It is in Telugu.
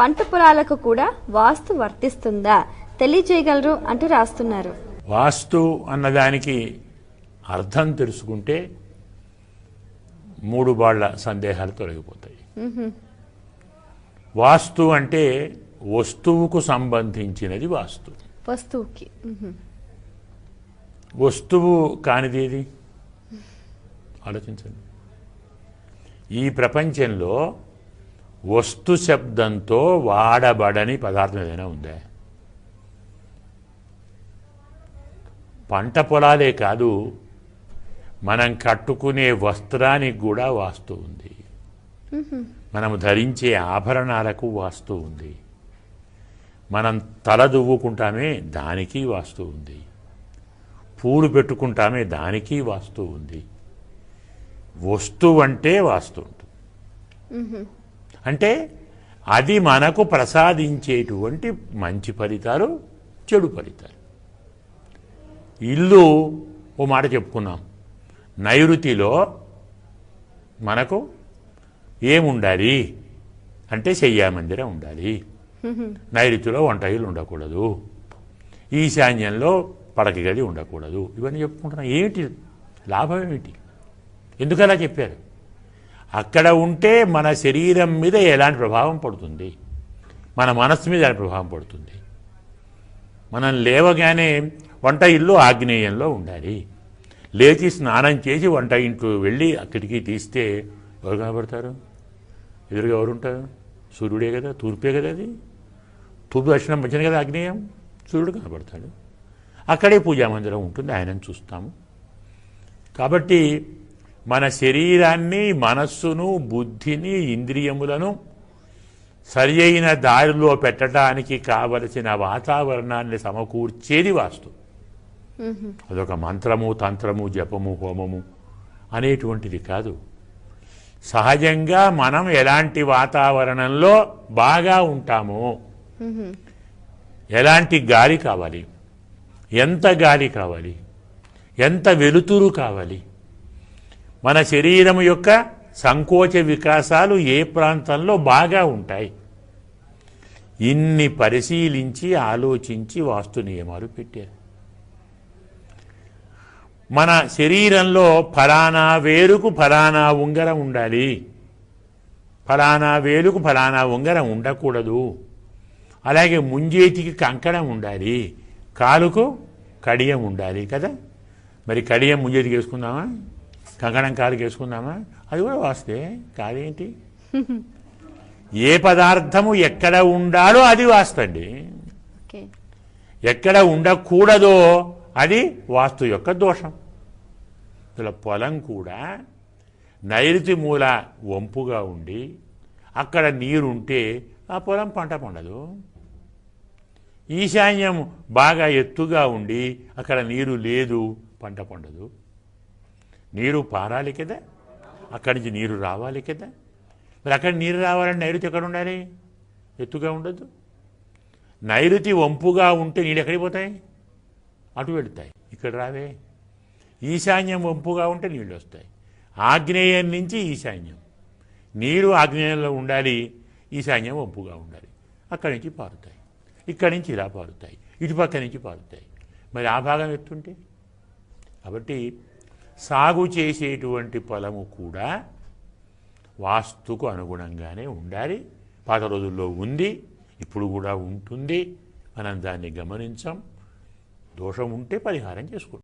పంట పొలాలకు కూడా వాస్తు వర్తిస్తుందా? తెలియజేయగలరు అంటూ రాస్తున్నారు. వాస్తు అన్నదానికి అర్థం తెలుసుకుంటే మూడు బాళ్ళ సందేహాలు తొలగిపోతాయి. వాస్తు అంటే వస్తువుకు సంబంధించినది వాస్తు. వస్తువుకి. వస్తువు కానిది ఏది? ఆలోచించండి. ఈ ప్రపంచంలో వస్తు శబ్దంతో వాడబడని పదార్థం ఏదైనా ఉందా? పంట పొలాలే కాదు మనం కట్టుకునే వస్త్రానికి కూడా వాస్తు ఉంది. మనం ధరించే ఆభరణాలకు వాస్తు ఉంది. మనం తల దువ్వుకుంటామే దానికి వాస్తు ఉంది. పూలు పెట్టుకుంటామే దానికి వాస్తు ఉంది. వస్తువు అంటే వాస్తు ఉంటుంది. అంటే అది మనకు ప్రసాదించేటువంటి మంచి ఫలితాలు చెడు ఫలితాలు. ఇల్లు ఓ మాట చెప్పుకున్నాం. నైరుతిలో మనకు ఏముండాలి? అంటే శయ్యామందిరం ఉండాలి. నైరుతిలో వంట ఇల్లు ఉండకూడదు. ఈశాన్యంలో పడక గది ఉండకూడదు. ఇవన్నీ చెప్పుకుంటున్నాం. ఏమిటి? లాభం ఏమిటి? ఎందుకలా చెప్పారు? అక్కడ ఉంటే మన శరీరం మీద ఎలాంటి ప్రభావం పడుతుంది? మన మనస్సు మీద ఎలాంటి ప్రభావం పడుతుంది? మనం లేవగానే వంట ఇల్లు ఆగ్నేయంలో ఉండాలి. లేచి స్నానం చేసి వంట ఇంట్లో వెళ్ళి అక్కడికి తీస్తే ఎవరు కనబడతారు? ఎదురుగా ఎవరుంటారు సూర్యుడే కదా తూర్పే కదా అది? తూర్పు దర్శనం మధ్యన కదా ఆగ్నేయం? సూర్యుడు కనబడతాడు. అక్కడే పూజా మందిరం ఉంటుంది ఆయనను చూస్తాము. కాబట్టి మన శరీరాన్ని మనస్సును బుద్ధిని ఇంద్రియములను సరి అయిన దారిలో పెట్టడానికి కావలసిన వాతావరణాన్ని సమకూర్చేది వాస్తు. అదొక మంత్రము తంత్రము జపము హోమము అనేటువంటిది కాదు. సహజంగా మనం ఎలాంటి వాతావరణంలో బాగా ఉంటామో ఎలాంటి గాలి కావాలి ఎంత గాలి కావాలి ఎంత వెలుతురు కావాలి మన శరీరం యొక్క సంకోచ వికాసాలు ఏ ప్రాంతంలో బాగా ఉంటాయి? ఇన్ని పరిశీలించి ఆలోచించి వాస్తు నియమాలు పెట్టారు. మన శరీరంలో ఫలానా వేలుకు ఫలానా ఉంగరం ఉండాలి. ఫలానా వేలుకు ఫలానా ఉంగరం ఉండకూడదు. అలాగే ముంజేతికి కంకణం ఉండాలి. కాలుకు కడియం ఉండాలి కదా? మరి కడియం ముంజేతికి వేసుకుందామా? కంకణం కాలుకి వేసుకుందామా అది కూడా వాస్తే. కాదేంటి ఏ పదార్థము ఎక్కడ ఉండాలో అది వాస్తండి. ఎక్కడ ఉండకూడదో అది వాస్తు యొక్క దోషం. ఇలా పొలం కూడా నైరుతి మూల వంపుగా ఉండి అక్కడ నీరుంటే ఆ పొలం పంట పండదు. ఈశాన్యం బాగా ఎత్తుగా ఉండి అక్కడ నీరు లేదు పంట పండదు. నీరు పారాలి కదా? అక్కడి నుంచి నీరు రావాలి కదా? మరి అక్కడ నీరు రావాలంటే నైరుతి ఎక్కడ ఉండాలి? ఎత్తుగా ఉండదు. నైరుతి వంపుగా ఉంటే నీళ్ళు ఎక్కడికి పోతాయి? అటు వెళుతాయి ఇక్కడ రావే. ఈశాన్యం వంపుగా ఉంటే నీళ్ళు వస్తాయి. ఆగ్నేయం నుంచి ఈశాన్యం. నీరు ఆగ్నేయంలో ఉండాలి ఈశాన్యం వంపుగా ఉండాలి. అక్కడి నుంచి పారుతాయి. ఇక్కడి నుంచి ఇలా పారుతాయి. ఇటుపక్క నుంచి పారుతాయి. మరి ఆ భాగం ఎత్తుంటే? కాబట్టి సాగు చేసేటువంటి పొలము కూడా వాస్తుకు అనుగుణంగానే ఉండాలి. పాత రోజుల్లో ఉంది ఇప్పుడు కూడా ఉంటుంది. మనం దాన్ని గమనించాం. దోషం ఉంటే పరిహారం చేసుకుంటాం.